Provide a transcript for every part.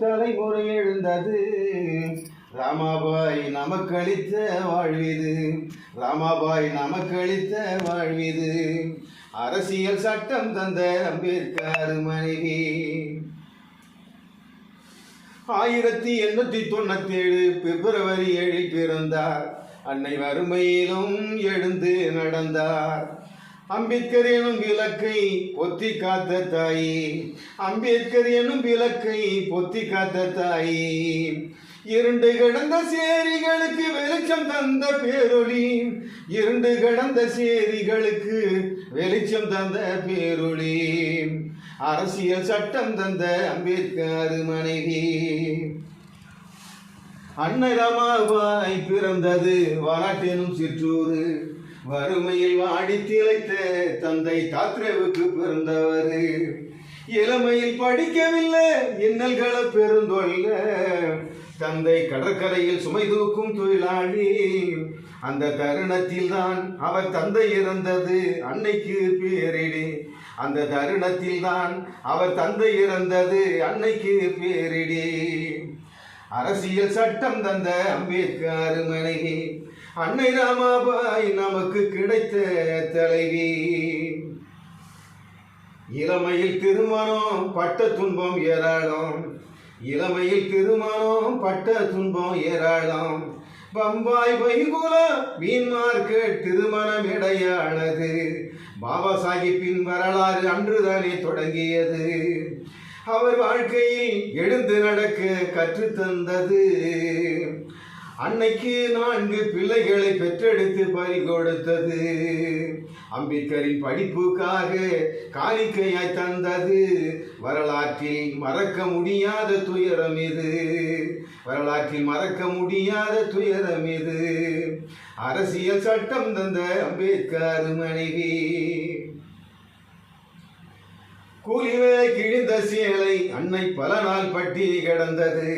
தலைமுறை எழுந்தது. ராமாபாய் நமக்களித்த வாழ்விது. ராமாபாய் நமக்களித்த வாழ்விது. அரசியல் சட்டம் தந்த அம்பேத்கர் மனைவி. ஆயிரத்தி எண்ணூத்தி தொண்ணூத்தி ஏழு பிப்ரவரி ஏழில் பிறந்தார். அன்னை வறுமையிலும் எழுந்து நடந்தார். அம்பேத்கர் எனும் விளக்கை பொத்தி காத்த தாயி. அம்பேத்கர் எனும் விளக்கை பொத்தி காத்த தாயி. இரண்டு கிடந்த சேரிகளுக்கு வெளிச்சம் தந்த பேரொளி. இரண்டு கடந்த சேரிகளுக்கு வெளிச்சம் தந்த பேரொளி. அரசியல் சட்டம் தந்த அம்பேத்கர் மனைவி. அன்னை பிறந்தது வராட்டெனும் சிற்றூறு வறுமையில் வாடி திளைத்த தந்தை தாத்ரேவுக்கு பிறந்தவர். இளமையில் படிக்கவில்லை இன்னல்களை பெருந்தொல்ல. தந்தை கடற்கரையில் சுமை தூக்கும் தொழிலாளி. அந்த தருணத்தில் தான் அவர் தந்தை இறந்தது. அன்னைக்கு பேரிடி. அந்த தருணத்தில் தான் அவர் தந்தை இறந்தது. அன்னைக்கு பேரிடி. அரசியல் சட்டம் தந்த அம்பேத்கர் மனைவி. அன்னை ராமாபாய் நமக்கு கிடைத்த தலைவி. இளமையில் திருமணம் பட்ட துன்பம் ஏராளம். இளமையில் திருமணம் பட்ட துன்பம் ஏராளம். பம்பாய் வைகுல மீன் மார்க்கெட் திருமணம் இடையானது. பாபா சாஹிப்பின் வரலாறு அன்றுதானே தொடங்கியது. அவர் வாழ்க்கையில் எழுந்து நடக்க கற்றுத்தந்தது. அன்னைக்கு நான்கு பிள்ளைகளை பெற்றெடுத்து பறி கொடுத்தது அம்பேத்கரின் படிப்புக்காக காணிக்கையாய் தந்தது. வரலாற்றில் மறக்க முடியாத துயரம் இது. வரலாற்றில் மறக்க முடியாத துயரம் இது. அரசியல் சட்டம் தந்த அம்பேத்கர் மனைவி. கூலி கிழிந்த சேலை அன்னை பல நாள் பட்டி கிடந்தது.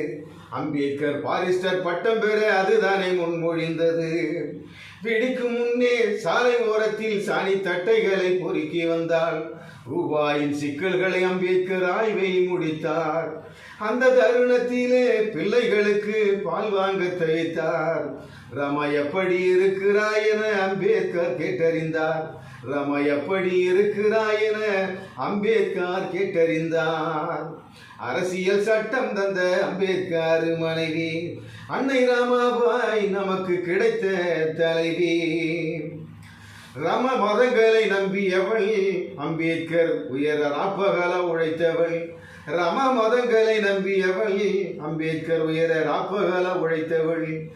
அம்பேத்கர் பாரிஸ்டர் பட்டம் பெற அதுதானே முன்மொழிந்தது. வெடிக்கு முன்னே சாலை ஓரத்தில் சாணி தட்டைகளை பொறுக்கி வந்தால் ரூபாயின் சிக்கல்களை அம்பேத்கர் ஆய்வை முடித்தார். அந்த தருணத்திலே பிள்ளைகளுக்கு பால் வாங்க தவித்தார் ரமா எப்படி இருக்கிறாய் என அம்பேத்கர் கேட்டறிந்தார். ரம எப்படி இருக்கிறாய் என அம்பேத்கர் கேட்டறிந்தார். அரசியல் சட்டம் தந்த அம்பேத்கர் மனைவி அன்னை ராமாபாய் நமக்கு கிடைத்த தலைவி. ரம மதங்களை நம்பியவள் அம்பேத்கர் உயர ராப்பகல உழைத்தவள். ரம மதங்களை நம்பியவள் அம்பேத்கர் உயர ராப்பகல உழைத்தவள்.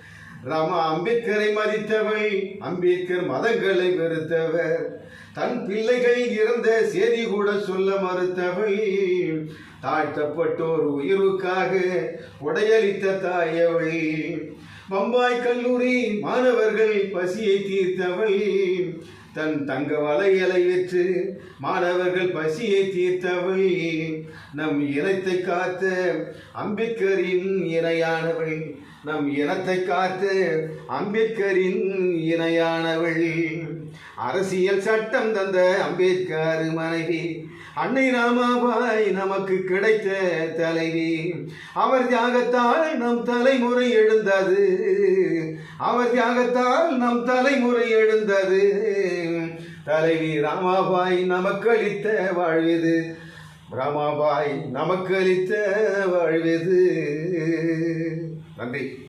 ராம அம்பேத்கரை மதித்தவள் அம்பேத்கர் மதங்களை வெறுத்தவர் தன் பிள்ளைகள் இறந்த செய்தி கூட சொல்ல மறுத்தவள். தாழ்த்தப்பட்டோர் உயிருக்காக உடையளித்த தாயவள். பம்பாய் கல்லூரி மாணவர்கள் பசியை தீர்த்தவள். தன் தங்க வலைகளை விற்று மாணவர்கள் பசியை தீர்த்தவள். நம் இனத்தை காத்த அம்பேத்கரின் இணையானவள். நம் இனத்தை காத்த அம்பேத்கரின் இணையானவள். அரசியல் சட்டம் தந்த அம்பேத்கர் மனைவி அன்னை ராமாபாய் நமக்கு கிடைத்த தலைவி. அவர் தியாகத்தால் நம் தலைமுறை எழுந்தது. அவர் தியாகத்தால் நம் தலைமுறை எழுந்தது. தலைவி ராமாபாய் நமக்கு அளித்த ராமாபாய் நமக்கு அளித்த நன்றி.